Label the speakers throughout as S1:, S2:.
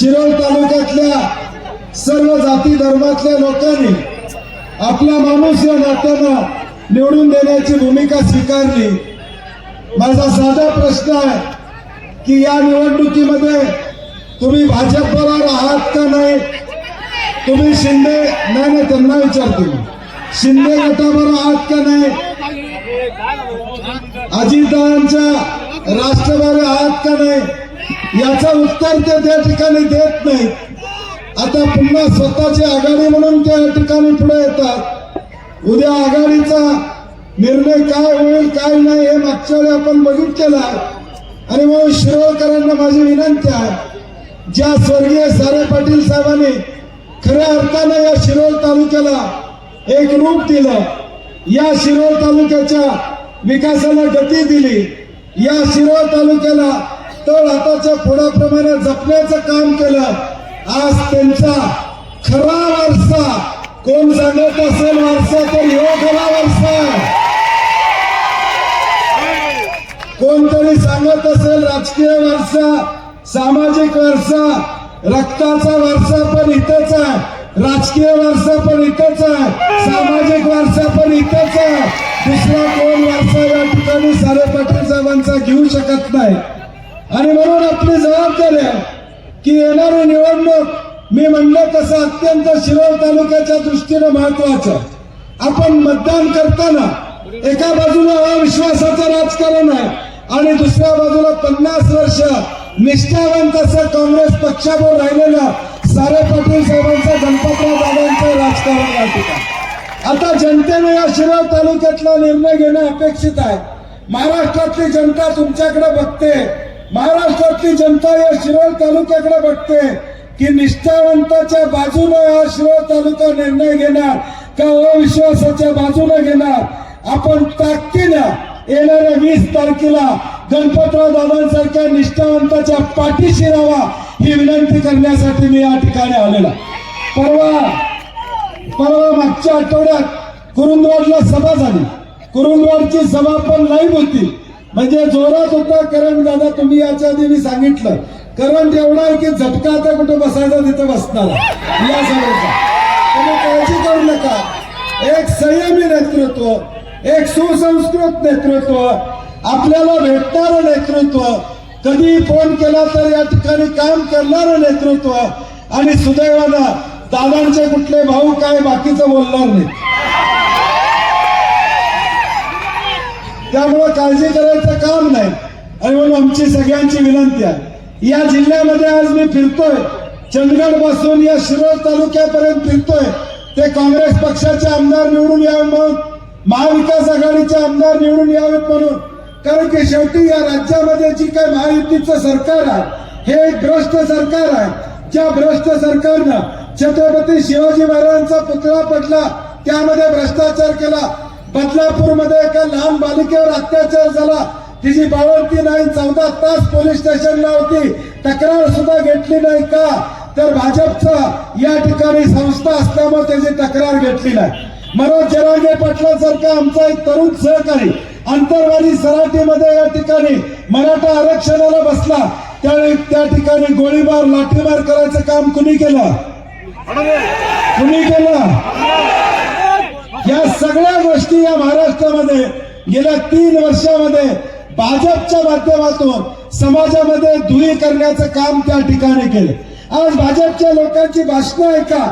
S1: शिरोळ तालुक्यातल्या सर्व जाती धर्मातल्या लोकांनी आपला माणूस या नात्यानं निवडून देण्याची भूमिका स्वीकारली. माझा साधा प्रश्न आहे की या निवडणुकीमध्ये तुम्ही भाजपवर आहात का नाही? तुम्ही शिंदे नाही नाही त्यांना विचारतील शिंदे गटावर आहात का नाही? अजितदारांच्या राष्ट्रवादी आहात का नाही? याचं उत्तर ते त्या ठिकाणी देत नाहीत. आता पुन्हा स्वतःची आघाडी म्हणून त्या ठिकाणी पुढे येतात. उद्या आघाडीचा निर्णय काय होईल काय नाही हे मागच्या वेळी आपण बघितलेला आहे. आणि म्हणून शिरोळकरांना माझी विनंती आहे ज्या स्वर्गीय सारे पाटील साहेबांनी खऱ्या अर्थानं या शिरोळ तालुक्याला एक रूप दिलं या शिरोळ तालुक्याच्या विकासाला गती दिली या शिरोळ तालुक्याला तळ हाताच्या फोडाप्रमाणे जपण्याचं काम केलं. आज त्यांचा खरा वारसा कोण सांगत असेल वारसा तर हो खरा वारसा. कोणतरी सांगत असेल राजकीय वारसा सामाजिक वारसा रक्ताचा वारसा पण इथंच आहे. राजकीय वारसा पण इथंच आहे. सामाजिक वारसा पण इथंच आहे. दुसरा कोण वारसा या ठिकाणी सारे पाटील साहेबांचा घेऊ शकत नाही. आणि म्हणून आपली जबाबदारी आहे की येणारी निवडणूक मी म्हणलं तसं अत्यंत शिरोळ तालुक्याच्या दृष्टीनं महत्वाचं आहे. आपण मतदान करताना एका बाजूला अविश्वासाचं राजकारण आहे आणि दुसऱ्या बाजूला पन्नास वर्ष निष्ठावंत असं काँग्रेस पक्षावर राहिलेलं सारे पाटील साहेबांचं गणपतराव दादांचं राजकारण या ठिकाणी. आता जनतेने या शिरोळ तालुक्यातला निर्णय घेणं अपेक्षित आहे. महाराष्ट्रातली जनता तुमच्याकडे बघते. महाराष्ट्रातली जनता या शिरोळ तालुक्याकडे बघते की निष्ठावंताच्या बाजूने हा शिरोळ तालुका निर्णय घेणार का अविश्वासाच्या बाजूने घेणार? आपण ताकदीनं येणाऱ्या वीस तारखेला गणपतराव दादांसारख्या निष्ठावंताच्या पाठीशी राहावा ही विनंती करण्यासाठी मी या ठिकाणी आलेला परवा परवा मागच्या आठवड्यात कुरुंदवाडला सभा झाली. कुरुंदवाडची सभा पण लाईव्ह होती. म्हणजे जोरात होता करंट दादा तुम्ही याच्या आधी मी सांगितलं. करंट एवढा आहे की झटका आता कुठं बसायचा तिथं बसणार. या सगळ्याचा. तुम्ही काळजी करू नका. एक संयमी नेतृत्व एक सुसंस्कृत नेतृत्व आपल्याला भेटणारं नेतृत्व कधी फोन केला तर या ठिकाणी काम करणारं नेतृत्व आणि सुदैवानं दादांचे कुठले भाऊ काय बाकीचं बोलणार नाही. त्यामुळं काळजी करायचं काम नाही. आणि म्हणून आमची सगळ्यांची विनंती आहे. या जिल्ह्यामध्ये आज मी फिरतोय. चंदगडपासून या शिरोळ तालुक्यापर्यंत फिरतोय. ते काँग्रेस पक्षाचे आमदार निवडून यावे म्हणून महाविकास आघाडीचे आमदार निवडून यावेत म्हणून. कारण की शेवटी या राज्यामध्ये जी काय महायुतीचं सरकार आहे हे एक भ्रष्ट सरकार आहे. ज्या भ्रष्ट सरकारनं छत्रपती शिवाजी महाराजांचा पुतळा पडला त्यामध्ये भ्रष्टाचार केला. बदलापूरमध्ये एका लहान बालिकेवर अत्याचार झाला. तिची बावळती नाही चौदा तास पोलीस स्टेशनला होती. तक्रार सुद्धा घेतली नाही का? तर भाजपचा या ठिकाणी संस्था असल्यामुळे त्याची तक्रार घेतली नाही. मनोज जरांगे पाटलासारखा आमचा एक तरुण सहकारी अंतरवाली सराटीमध्ये या ठिकाणी मराठा आरक्षणाला बसला. त्यावेळी त्या ठिकाणी गोळीबार लाठीमार करायचं काम कुणी केलं? कुणी केलं? या सगळ्या गोष्टी या महाराष्ट्रामध्ये गेल्या तीन वर्षामध्ये भाजपच्या माध्यमातून समाजामध्ये धुळी करण्याचं काम त्या ठिकाणी केलं. आज भाजपच्या लोकांची भाषणं ऐका.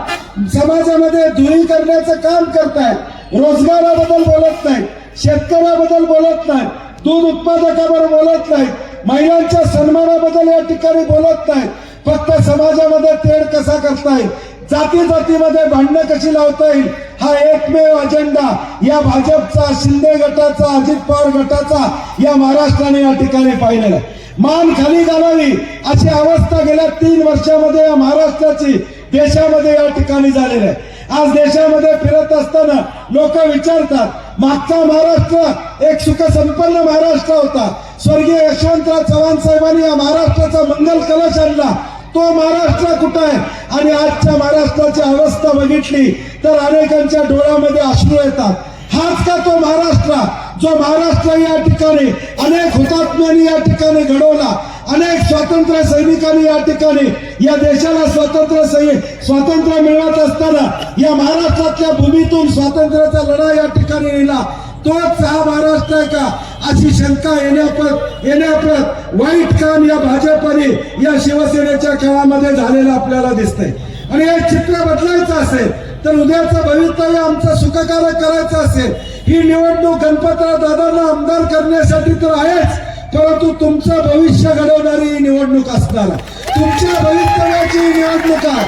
S1: समाजामध्ये धुळी करण्याचं काम करतायत रोजगाराबद्दल बोलत नाहीत शेतकऱ्याबद्दल बोलत नाहीत दूध उत्पादकाबरोबर बोलत नाहीत महिलांच्या सन्मानाबद्दल या ठिकाणी बोलत नाहीत फक्त समाजामध्ये तेढ कसा करताय? जाती जातीमध्ये भांडणं कशी लावता येईल? हा एकमेव अजेंडा या भाजपचा शिंदे गटाचा अजित पवार गटाचा या महाराष्ट्राने या ठिकाणी पाहिलेला. मान खाली घालावी अशी अवस्था गेल्या तीन वर्षामध्ये या महाराष्ट्राची देशामध्ये या ठिकाणी झालेली आहे. आज देशामध्ये फिरत असताना लोक विचारतात मागचा महाराष्ट्र एक सुख संपन्न महाराष्ट्र होता. स्वर्गीय यशवंतराव चव्हाण साहेबांनी या महाराष्ट्राचा मंगल कलश आणला. तो महाराष्ट्र कुठं आहे? आणि आजच्या महाराष्ट्राची अवस्था बघितली तर अनेकांच्या डोळ्यामध्ये अश्रू येतात. हाच का तो महाराष्ट्र? जो महाराष्ट्र या ठिकाणी अनेक हुतात्म्यांनी या ठिकाणी घडवला. अनेक स्वातंत्र्य सैनिकांनी या ठिकाणी या देशाला स्वातंत्र्य सै- स्वातंत्र्य मिळवत असताना या महाराष्ट्रातल्या भूमीतून स्वातंत्र्याचा लढा या ठिकाणी नेला. तोच हा महाराष्ट्र आहे का? अशी शंका येण्यापत येण्यापत वाईट काम या भाजपने या शिवसेनेच्या काळामध्ये झालेलं आपल्याला दिसतंय. आणि हे चित्र बदलायचं असेल तर उद्याचं भवितव्य आमचं सुखकारक करायचं असेल. ही निवडणूक गणपतराव दादांना आमदार करण्यासाठी तर आहेच परंतु तुमचं भविष्य घडवणारी ही निवडणूक असणार. तुमच्या भवितव्याची ही निवडणूक आहे.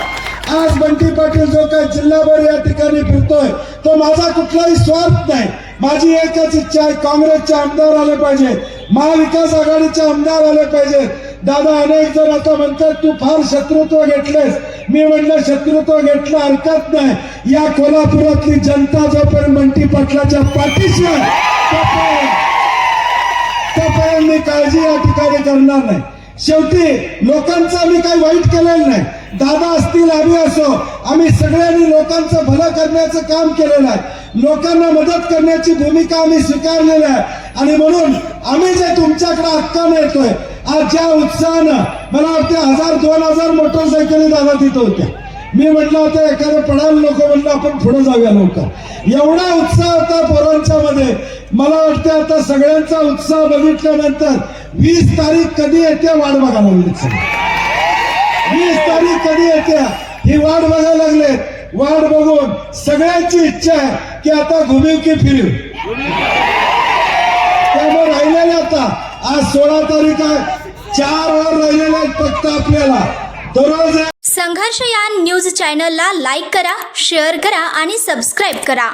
S1: आज बंटी पाटील जो काय जिल्हाभर या ठिकाणी फिरतोय तो माझा कुठलाही स्वार्थ नाही. माझी एकच इच्छा आहे काँग्रेसचे आमदार आले पाहिजे महाविकास आघाडीचे आमदार आले पाहिजे. दादा अनेक जण आता म्हणतात तू फार शत्रुत्व घेतलेस मी म्हणलं शत्रुत्व घेतलं हरकत नाही. या कोल्हापुरातली जनता जोपर्यंत मंटी पाटलाच्या पाठीशी आहे तोपर्यंत मी काळजी या ठिकाणी करणार नाही. शेवटी लोकांचं मी काही वाईट केलेलं नाही. दादा असतील आम्ही असो. आम्ही सगळ्यांनी लोकांचं भलं करण्याचं काम केलेलं आहे. लोकांना मदत करण्याची भूमिका आम्ही स्वीकारलेली आहे. आणि म्हणून आम्ही जे तुमच्याकडे हक्काने येतोय आज ज्या उत्साहानं मला वाटते हजार दोन हजार मोटरसायकली दादा तिथं होत्या. मी म्हटलं होतं एखादं पडाल लोक म्हणलं आपण पुढे जाऊया लवकर. एवढा उत्साह होता पोरांच्या मध्ये. मला वाटतं आता सगळ्यांचा उत्साह बघितल्यानंतर वीस तारीख कधी येते वाट बघायला लागली? वीस तारीख कधी येते? ही वाट बघायला लागले वाट बघून सगळ्यांची इच्छा आहे की आता घुमिव की फिरू. त्यामुळे राहिलेले आता आज सोळा तारीख आहे. चार वर राहिलेले फक्त आपल्याला. दररोज
S2: संघर्ष या न्यूज चॅनलला लाईक करा शेअर करा आणि सबस्क्राईब करा.